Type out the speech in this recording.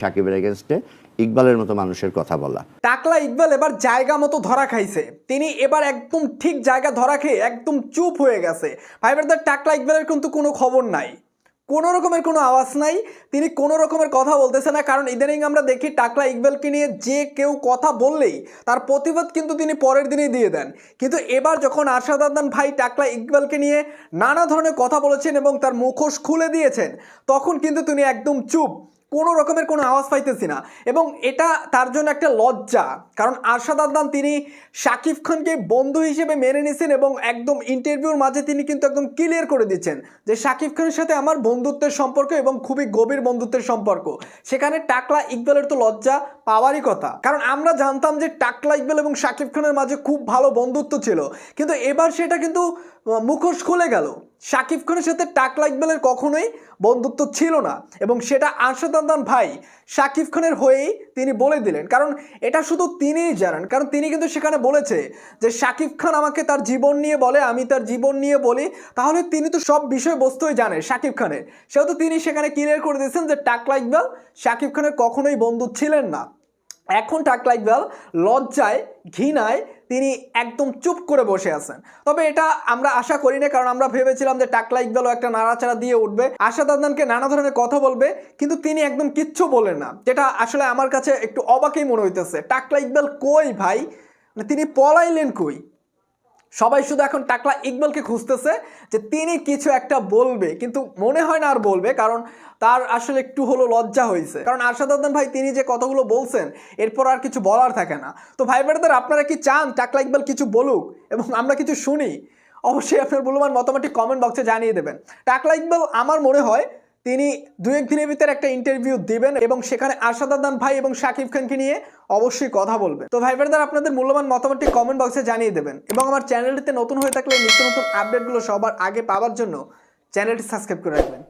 সাকিবের এগেনস্টে ইকবালের মতো মানুষের কথা বলা। টাকলা ইকবাল এবার জায়গা মতো ধরা খাইছে। তিনি এবার একদম ঠিক জায়গা ধরা খেয়ে একদম চুপ হয়ে গেছে। ভাই টাকলা ইকবালের কিন্তু কোনো খবর নাই। কোনো রকমের কোনো আওয়াজ নাই। তিনি কোনো রকমের কথা বলতেছে না। কারণ ইদানিং আমরা দেখি টাকলা ইকবালকে নিয়ে যে কেউ কথা বললেই তার প্রতিবাদ কিন্তু তিনি পরের দিনেই দিয়ে দেন। কিন্তু এবার যখন আরশাদ আদনান ভাই টাকলা ইকবালকে নিয়ে নানা ধরনের কথা বলেছেন এবং তার মুখোশ খুলে দিয়েছেন, তখন কিন্তু তিনি একদম চুপ। কোনো রকমের কোনো আওয়াজ পাইতেছি না। এবং এটা তার জন্য একটা লজ্জা। কারণ আরশাদ আদনান তিনি শাকিব খানকে বন্ধু হিসেবে মেনে নিয়েছেন এবং একদম ইন্টারভিউর মাঝে তিনি কিন্তু একদম ক্লিয়ার করে দিচ্ছেন যে শাকিব খানের সাথে আমার বন্ধুত্বের সম্পর্ক এবং খুবই গভীর বন্ধুত্বের সম্পর্ক। সেখানে টাকলা ইকবালের তো লজ্জা পাওয়ারই কথা। কারণ আমরা জানতাম যে টাকলা ইকবাল এবং শাকিব খানের মাঝে খুব ভালো বন্ধুত্ব ছিল। কিন্তু এবার সেটা কিন্তু মুখোশ খুলে গেল। শাকিব খানের সাথে টাকলা ইকবালের কখনোই বন্ধুত্ব ছিল না। এবং সেটা আরশাদ আদনান ভাই শাকিব খানের হয়েই তিনি বলে দিলেন। কারণ এটা শুধু তিনিই জানেন। কারণ তিনি কিন্তু সেখানে বলেছে যে শাকিব খান আমাকে তার জীবন নিয়ে বলে, আমি তার জীবন নিয়ে বলি। তাহলে তিনি তো সব বিষয়বস্তুই জানে শাকিব খানের। সেহেতু তিনি সেখানে ক্লিয়ার করে দিয়েছেন যে টাকলা ইকবাল শাকিব খানের কখনোই বন্ধু ছিলেন না। এখন টাক লাইক বেল লজ্জায়, ঘৃণায় তিনি একদম চুপ করে বসে আছেন। তবে এটা আমরা আশা করি না, কারণ আমরা ভেবেছিলাম যে টাকলা ইকবালও একটা নাড়াচাড়া দিয়ে উঠবে। আশা দাদানকে নানা ধরনের কথা বলবে, কিন্তু তিনি একদম কিচ্ছু বলেন না, যেটা আসলে আমার কাছে একটু অবাকেই মনে হইতেছে। টাকলা ইকবাল কই ভাই? মানে তিনি পলাইলেন কই? সবাই শুধু এখন টাকলা ইকবালকে খুঁজতেছে যে তিনি কিছু একটা বলবে, কিন্তু মনে হয় না আর বলবে, কারণ তার আসলে একটু হলো লজ্জা হয়েছে কারণ আরশাদ আদনান ভাই, তিনি যে কথাগুলো বলছেন, এরপর আর কিছু বলার থাকে না। তো ভাই ব্রাদার, আপনারা কি চান টাকলা ইকবাল কিছু বলুক, এবং আমরা কিছু শুনি? অবশ্যই আপনার মূল্যবান মতামতটি কমেন্ট বক্সে জানিয়ে দেবেন। টাকলা ইকবাল, আমার মনে হয় তিনি দু এক দিনের ভিতরে একটা ইন্টারভিউ দিবেন এবং সেখানে আশাদ আদান ভাই এবং শাকিব খানকে নিয়ে অবশ্যই কথা বলবেন। তো ভাই ব্রাদার, আপনাদের মূল্যবান মতামতটি কমেন্ট বক্সে জানিয়ে দেবেন এবং আমার চ্যানেলটিতে নতুন হয়ে থাকলে নিত্য নতুন আপডেটগুলো সবার আগে পাওয়ার জন্য চ্যানেলটি সাবস্ক্রাইব করে রাখবেন।